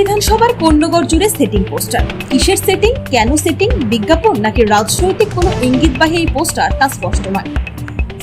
বিধানসভার কন্যগড় জুড়ে সেটিং পোস্টার কিসের সেটিং কেন সেটিং বিজ্ঞাপন নাকি রাজনৈতিক কোনো ইঙ্গিতবাহী এই পোস্টার তা স্পষ্ট নয়।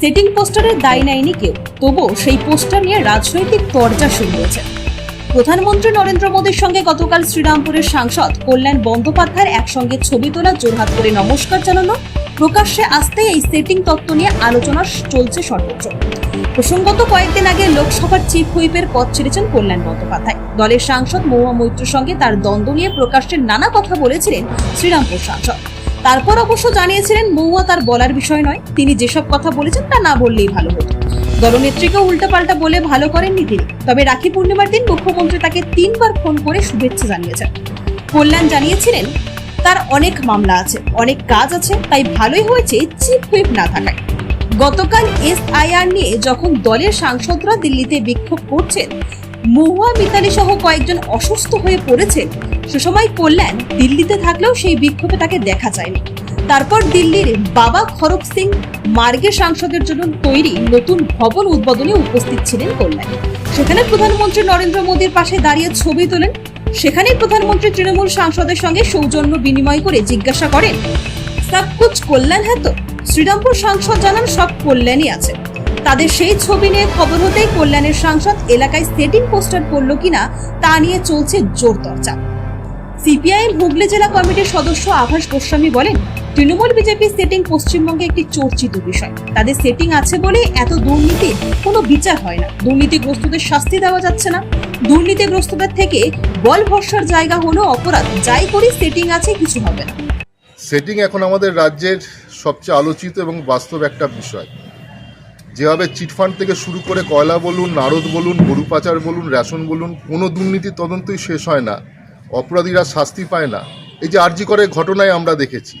সেটিং পোস্টারের দায় নেয়নি কেউ, তবুও সেই পোস্টার নিয়ে রাজনৈতিক তরজা শুরু হয়েছে প্রধানমন্ত্রী নরেন্দ্র মোদীর সঙ্গে গতকাল শ্রীরামপুরের সাংসদ কল্যাণ বন্দ্যোপাধ্যায়ের একসঙ্গে ছবি তোলা জোরহাত করে নমস্কার জানানো প্রকাশ্যে আসতেই এই সেটিং তত্ত্ব নিয়ে আলোচনা চলছে সর্বোচ্চ। প্রসঙ্গত কয়েকদিন আগে লোকসভার চিফ হুইপের পদ ছেড়েছেন কল্যাণ বন্দ্যোপাধ্যায়। দলের সাংসদ মহুয়া মৈত্রের সঙ্গে তার দ্বন্দ্ব নিয়ে প্রকাশ্যে নানা কথা বলেছিলেন শ্রীরামপুর সাংসদ। তারপর অবশ্য জানিয়েছিলেন মহুয়া তার বলার বিষয় নয়, তিনি যেসব কথা বলেছেন তা না বললেই ভালো হতো। দলনেত্রীকে উল্টাপাল্টা বলে ভালো করেননি তিনি, তবে রাখি পূর্ণিমার দিন মুখ্যমন্ত্রী তাকে তিনবার ফোন করে শুভেচ্ছা জানিয়েছেন। কল্যাণ জানিয়েছিলেন তার অনেক মামলা আছে, অনেক কাজ আছে, তাই ভালোই হয়েছে চিফ হুইপ না থাকায়। গতকাল এসআইআর নিয়ে যখন দলের সাংসদরা দিল্লিতে বিক্ষোভ করছেন, মহুয়া মিতালি সহ কয়েকজন অসুস্থ হয়ে পড়েছেন। সে সময় কল্যাণ দিল্লিতে থাকলেও সেই বিক্ষোভে তাকে দেখা যায়নি। তারপর দিল্লির বাবা খরক সিং মার্গে সাংসদের জন্য তৈরি নতুন ভবন উদ্বোধনে উপস্থিত ছিলেন কল্যাণ। সেখানে প্রধানমন্ত্রী নরেন্দ্র মোদীর পাশে দাঁড়িয়ে ছবি তোলেন সেখানেই প্রধানমন্ত্রী তৃণমূল সাংসদের সঙ্গে সৌজন্য বিনিময় করে জিজ্ঞাসা করেন, সব কুছ কল্যাণ হ্যাঁ তো? শ্রীরামপুর সাংসদ জানান সব কল্যাণই আছে। তাদের সেই ছবি নিয়ে খবর হতেই কল্যাণের সাংসদ এলাকায় সেটিং পোস্টার করল কিনা তা নিয়ে চলছে জোর চর্চা। সিপিআইএম হুগলি জেলা কমিটির সদস্য আভাস গোস্বামী বলেন, তৃণমূল বিজেপি সেটিং পশ্চিমবঙ্গে একটি চর্চিত বিষয়। তাদের সেটিং আছে বলে এত দুর্নীতি, কোনো বিচার হয় না। দুর্নীতিগ্রস্তদের শাস্তি দেওয়া যাচ্ছে না। দুর্নীতিগ্রস্তদের থেকে বল ভরসার জায়গা হলো অপরাধ। যাই করি সেটিং আছে, কিছু হবে না। সেটিং এখন আমাদের রাজ্যের সবচেয়ে আলোচিত এবং বাস্তব একটা বিষয়। যেভাবে চিটফান্ড থেকে শুরু করে কয়লা বলুন, নারদ বলুন, গরু পাচার বলুন, রেশন বলুন, কোনো দুর্নীতির তদন্তই শেষ হয় না। অপরাধীরা শাস্তি পায় না। এই যে আরজি করে ঘটনায় আমরা দেখেছি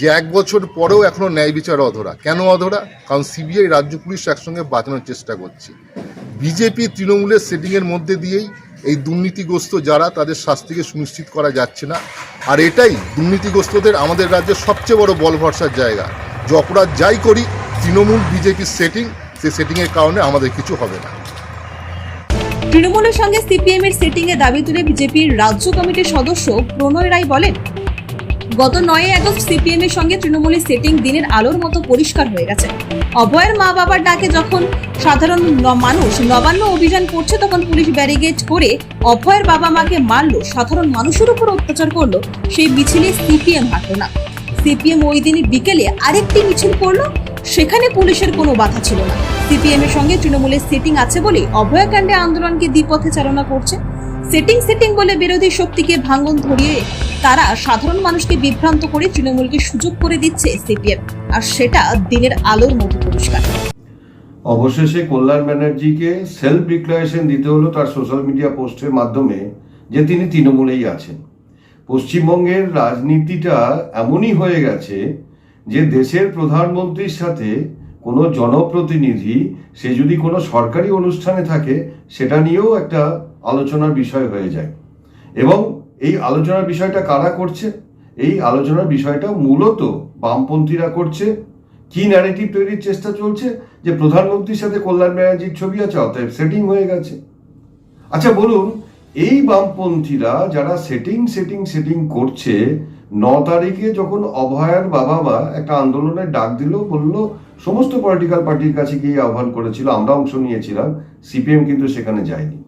যে এক বছর পরেও এখনও ন্যায় বিচার অধরা। কেন অধরা? কারণ সিবিআই, রাজ্য পুলিশ একসঙ্গে বাঁচানোর চেষ্টা করছে। বিজেপি তৃণমূলের সেটিংয়ের মধ্যে দিয়েই এই দুর্নীতিগ্রস্ত যারা, তাদের শাস্তিকে সুনিশ্চিত করা যাচ্ছে না। আর এটাই দুর্নীতিগ্রস্তদের আমাদের রাজ্যের সবচেয়ে বড় বল ভরসার জায়গা। যে অপরাধ যাই করি, তৃণমূল, বিজেপির সেটিং সেই সেটিংয়ের কারণে আমাদের কিছু হবে না। তৃণমূলের সঙ্গে সিপিএম এর সেটিং এ দাবি তুলে বিজেপির রাজ্য কমিটির সদস্য প্রণয় রায় বলেন, গত নয় আগস্ট সিপিএম এর সঙ্গে তৃণমূলের সেটিং দিনের আলোর মতো পরিষ্কার হয়ে গেছে। অভয়ের মা বাবার ডাকে যখন সাধারণ মানুষ নবান্ন অভিযান করছে তখন পুলিশ ব্যারিকেড করে অভয়ের বাবা মাকে মারলো, সাধারণ মানুষের উপর অত্যাচার করল, সেই মিছিলে সিপিএম হাঁটলো না। সিপিএম ওই দিনই বিকেলে আরেকটি মিছিল করল সেখানে পুলিশের কোনো বাধা ছিল না। সিপিএম এর সঙ্গে তৃণমূলের সেটিং আছে বলে অভয়াকাণ্ডে আন্দোলনকে দ্বিপথে চালনা করছে। সেটিং সেটিং বলে বিরোধী শক্তিকে ভাঙন ধরিয়ে তারা সাধারণ মানুষকে বিভ্রান্ত করে তৃণমূলকে সুযোগ করে দিচ্ছে সিপিএম। আর সেটা দিনের আলোর মতো পরিষ্কার। অবশেষে কল্যাণ ব্যানার্জিকে সেলফ ডিক্লারেশন দিতে হলো তার সোশ্যাল মিডিয়া পোস্টের মাধ্যমে যে তিনি তৃণমূলেই আছেন। পশ্চিমবঙ্গের রাজনীতিটা এমনই হয়ে গেছে যে দেশের প্রধানমন্ত্রীর সাথে কোনো জনপ্রতিনিধি, সে যদি কোনো সরকারি অনুষ্ঠানে থাকে, সেটা নিয়েও একটা আলোচনার বিষয় হয়ে যায়। এবং এই আলোচনার বিষয়টা কারা করছে? এই আলোচনার বিষয়টা মূলত বামপন্থীরা করছে। কি ন্যারেটিভ তৈরির চেষ্টা চলছে? যে প্রধানমন্ত্রীর সাথে কল্যাণ ব্যানার্জির ছবি আছে, অতএব সেটিং হয়ে গেছে। আচ্ছা বলুন, এই বামপন্থীরা যারা সেটিং সেটিং সেটিং করছে ন তারিখে যখন অভয়ার বাবা মা একটা আন্দোলনের ডাক দিল, বলল, সমস্ত পলিটিক্যাল পার্টির কাছে গিয়ে আহ্বান করেছিল, আমরা অংশ নিয়েছিলাম সিপিএম কিন্তু সেখানে যায়নি।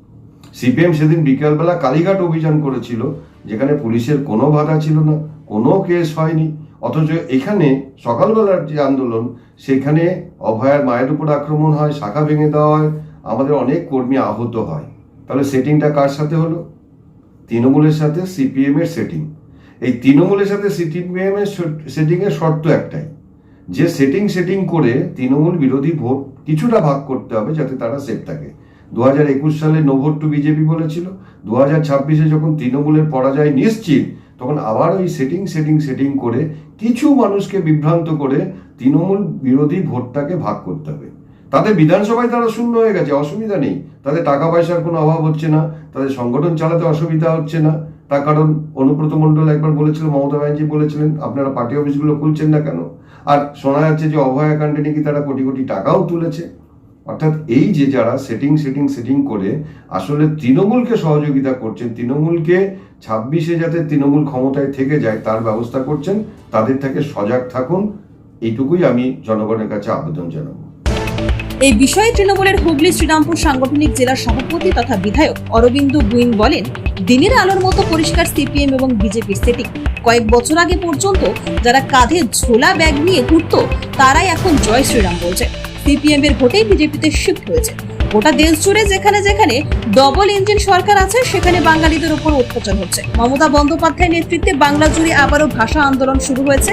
সিপিএম সেদিন বিকেলবেলা কালীঘাট অভিযান করেছিল, যেখানে পুলিশের কোনো বাধা ছিল না, কোনো কেস হয়নি। অথচ এখানে সকালবেলার যে আন্দোলন, সেখানে অভয়ার মায়ের উপর আক্রমণ হয়, শাখা ভেঙে দেওয়া হয়, আমাদের অনেক কর্মী আহত হয়। তাহলে সেটিংটা কার সাথে হলো? তৃণমূলের সাথে সিপিএম এর সেটিং এই তৃণমূলের সাথে সিপিএম এর সেটিং এর শর্ত একটাই। যে সেটিং সেটিং করে তৃণমূল বিরোধী ভোট কিছুটা ভাগ করতে হবে যাতে তারা সেফ থাকে। দু হাজার একুশ সালে নো ভোট টু বিজেপি বলেছিল। দু হাজার ছাব্বিশে যখন তৃণমূলের পরাজয় নিশ্চিত, তখন আবার ওই সেটিং সেটিং সেটিং করে কিছু মানুষকে বিভ্রান্ত করে তৃণমূল বিরোধী ভোটটাকে ভাগ করতে হবে। তাদের বিধানসভায় তারা শূন্য হয়ে গেছে, অসুবিধা নেই। তাদের টাকা পয়সার কোনো অভাব হচ্ছে না তাদের সংগঠন চালাতে অসুবিধা হচ্ছে না। তার কারণ অনুব্রত মণ্ডল একবার বলেছিল, মমতা ব্যানার্জি বলেছিলেন, আপনারা পার্টি অফিসগুলো খুলছেন না কেন? আর শোনা যাচ্ছে যে অভয়াকাণ্ডে নাকি তারা কোটি কোটি টাকাও তুলেছে? অর্থাৎ এই যে যারা সেটিং সেটিং সেটিং করে, আসলে তৃণমূলকে সহযোগিতা করছেন, তৃণমূলকে ছাব্বিশে যাতে তৃণমূল ক্ষমতায় থেকে যায়, তার ব্যবস্থা করছেন, তাদের থেকে সজাগ থাকুন। এইটুকুই আমি জনগণের কাছে আবেদন জানাব। এই বিষয়ে তৃণমূলের হুগলি শ্রীরামপুর সাংগঠনিক জেলার সভাপতি তথা বিধায়ক অরবিন্দ গুইন বলেন, দিনের আলোর মতো পরিষ্কার সিপিএম এবং বিজেপির সেটিং কয়েক বছর আগে পর্যন্ত যারা কাঁধে ঝোলা ব্যাগ নিয়ে ঘুরত, তারাই এখন জয় শ্রীরাম বলছে। সিপিএম এর ভোটেই বিজেপিতে শিফট হয়েছে। গোটা দেশ জুড়ে যেখানে যেখানে ডবল ইঞ্জিন সরকার আছে, সেখানে বাঙালিদের উপর অত্যাচার হচ্ছে। মমতা বন্দ্যোপাধ্যায় নেতৃত্বে বাংলা জুড়ে আবারও ভাষা আন্দোলন শুরু হয়েছে।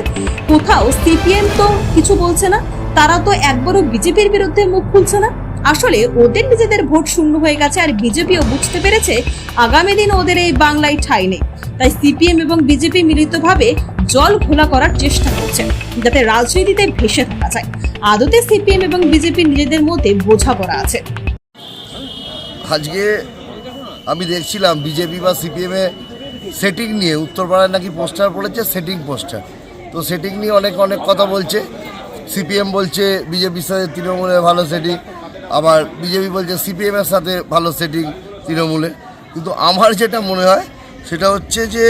কোথাও সিপিএম তো কিছু বলছে না তারা তো একবারও বিজেপির বিরুদ্ধে মুখ খুলছে না। আসলে ওদের নিজেদের ভোট শূন্য হয়ে গেছে আর বিজেপিও বুঝতে পেরেছে আগামী দিন ওদের এই বাংলায় ঠাঁই নেই। তাই সিপিএম এবং বিজেপি মিলিতভাবে জল ঘোলা করার চেষ্টা করছে, যাতে রাজনীতিতে ভেসে থাকা যায়। আদতে সিপিএম এবং বিজেপি নিজেদের মধ্যে বোঝাপড়া আছে। আজকে আমি দেখছিলাম বিজেপি বা সিপিএমে সেটিং নিয়ে, উত্তরপাড়ায় নাকি পোস্টার পড়েছে, সেটিং পোস্টার। তো সেটিং নিয়ে অনেক অনেক কথা বলছে। সিপিএম বলছে, বিজেপির সাথে তৃণমূলের ভালো সেটিং আবার বিজেপি বলছে সিপিএমের সাথে ভালো সেটিং তৃণমূলের কিন্তু আমার যেটা মনে হয়, সেটা হচ্ছে যে,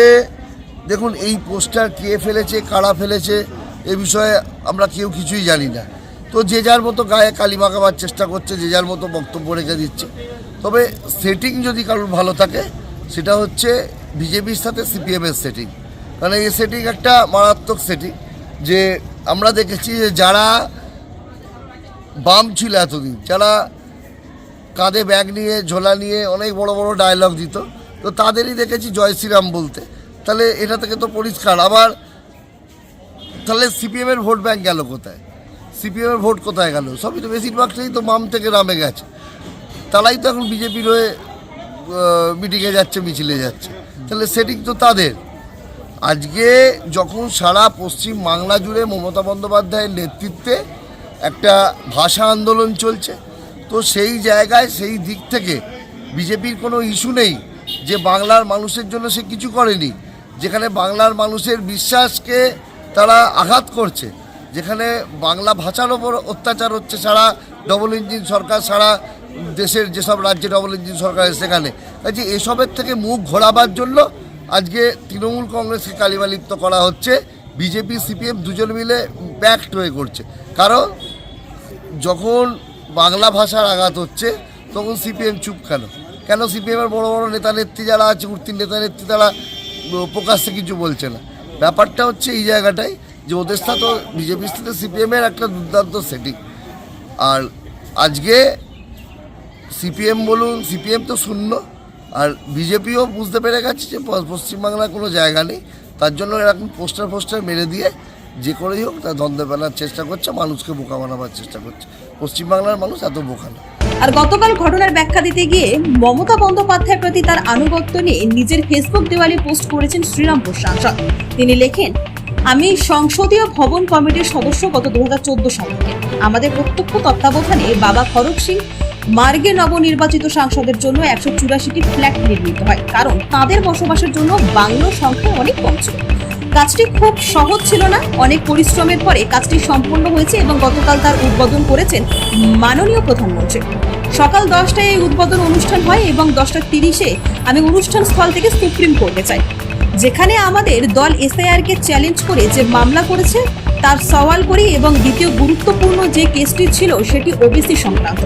দেখুন, এই পোস্টার কে ফেলেছে, কারা ফেলেছে, এ বিষয়ে আমরা কেউ কিছুই জানি না। তো যে যার মতো গায়ে কালি মাখাবার চেষ্টা করছে, যে যার মতো বক্তব্য রেখে দিচ্ছে। তবে সেটিং যদি কারোর ভালো থাকে, সেটা হচ্ছে বিজেপির সাথে সিপিএমের সেটিং কারণ এই সেটিং একটা মারাত্মক সেটিং যে আমরা দেখেছি যে যারা বাম ছিল এতদিন, যারা কাঁধে ব্যাগ নিয়ে, ঝোলা নিয়ে অনেক বড় বড় ডায়লগ দিত, তো তাদেরই দেখেছি জয় শ্রীরাম বলতে। তাহলে এটা থেকে তো পরিষ্কার। আবার তাহলে সিপিএমের ভোট ব্যাংক গেল কোথায়? সিপিএমের ভোট কোথায় গেল? সবই তো বেশিরভাগটাই তো বাম থেকে রামে গেছে। তারাই তো এখন বিজেপির হয়ে মিটিংয়ে যাচ্ছে, মিছিলে যাচ্ছে। তাহলে সেটিং তো তাদের। আজকে যখন সারা পশ্চিম বাংলা জুড়ে মমতা বন্দ্যোপাধ্যায়ের নেতৃত্বে একটা ভাষা আন্দোলন চলছে, তো সেই জায়গায়, সেই দিক থেকে বিজেপির কোনো ইস্যু নেই যে বাংলার মানুষের জন্য সে কিছু করেনি, যেখানে বাংলার মানুষের বিশ্বাসকে তারা আঘাত করছে, যেখানে বাংলা ভাষার ওপর অত্যাচার হচ্ছে সারা ডবল ইঞ্জিন সরকার, সারা দেশের যেসব রাজ্যে ডবল ইঞ্জিন সরকার সেখানে। কাজে এসবের থেকে মুখ ঘোরাবার জন্য আজকে তৃণমূল কংগ্রেসকে কালিমালিপ্ত করা হচ্ছে, বিজেপি, সিপিএম দুজন মিলে ব্যাকড হয়ে করছে। কারণ যখন বাংলা ভাষার আঘাত হচ্ছে, তখন সিপিএম চুপ কেন? কেন সিপিএমের বড় বড় নেতা নেত্রী যারা আছে উঠতির নেতা নেত্রী তারা প্রকাশ্যে কিছু বলছে না। ব্যাপারটা হচ্ছে এই জায়গাটাই যে ওদের সাথে বিজেপির সাথে সিপিএমের একটা দুর্দান্ত সেটিং আর আজকে সিপিএম বলুন, সিপিএম তো শূন্য। আর বিজেপিও বুঝতে পেরে গেছে যে পশ্চিমবাংলার কোনো জায়গা নেই। তার জন্য এরকম পোস্টার ফোস্টার মেরে দিয়ে যে করেই হোক তা দ্বন্দ্ব ফেলার চেষ্টা করছে, মানুষকে বোকা বানাবার চেষ্টা করছে। পশ্চিমবাংলার মানুষ এত বোকা না। আর গতকাল ঘটনার ব্যাখ্যা দিতে গিয়ে মমতা বন্দ্যোপাধ্যায়ের প্রতি তার আনুগত্য নিয়ে নিজের ফেসবুক দেওয়ালে পোস্ট করেছেন শ্রীরামপুর সাংসদ। তিনি লেখেন, আমি সংসদীয় ভবন কমিটির সদস্য গত দু সাল থেকে। আমাদের প্রত্যক্ষ তত্ত্বাবধানে বাবা খরক সিং মার্গে নবনির্বাচিত সাংসদের জন্য একশো চুরাশিটি ফ্ল্যাট নির্মিত হয়। কারণ তাদের বসবাসের জন্য বাংলো সংখ্যা অনেক কম ছিল। কাজটি খুব সহজ ছিল না। অনেক পরিশ্রমের পরে কাজটি সম্পূর্ণ হয়েছে এবং গতকাল তার উদ্বোধন করেছেন মাননীয় প্রধানমন্ত্রী। সকাল দশটায় এই উদ্বোধন অনুষ্ঠান হয় এবং দশটা তিরিশে আমি অনুষ্ঠান স্থল থেকে সুপ্রিম কোর্টে চাই যেখানে আমাদের দল এসআইআর কে চ্যালেঞ্জ করে যে মামলা করেছে, তার সওয়াল করি এবং দ্বিতীয় গুরুত্বপূর্ণ যে কেসটি ছিল সেটি ওবিসি সংক্রান্ত।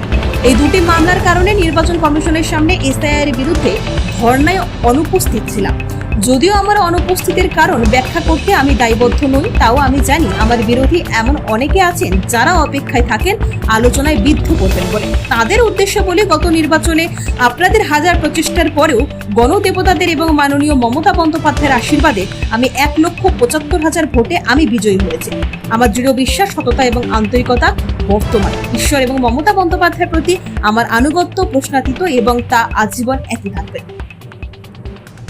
এই দুটি মামলার কারণে নির্বাচন কমিশনের সামনে এসআইআর বিরুদ্ধে ধর্নায় অনুপস্থিত ছিলাম। যদিও আমার অনুপস্থিতির কারণ ব্যাখ্যা করতে আমি দায়বদ্ধ নই, তাও আমি জানি আমার বিরোধী এমন অনেকে আছেন যারা অপেক্ষায় থাকেন, আলোচনায় বিদ্ধ করবেন বলে। তাদের উদ্দেশ্য বলে গত নির্বাচনে আপনাদের হাজার প্রচেষ্টার পরেও গণদেবতাদের এবং মাননীয় মমতা বন্দ্যোপাধ্যায়ের আশীর্বাদে আমি এক লক্ষ পঁচাত্তর হাজার ভোটে আমি বিজয়ী হয়েছি। আমার দৃঢ় বিশ্বাস, সততা এবং আন্তরিকতা বর্তমান। ঈশ্বর এবং মমতা বন্দ্যোপাধ্যায়ের প্রতি আমার আনুগত্য, প্রশ্নাতীত এবং তা আজীবন একই থাকবে।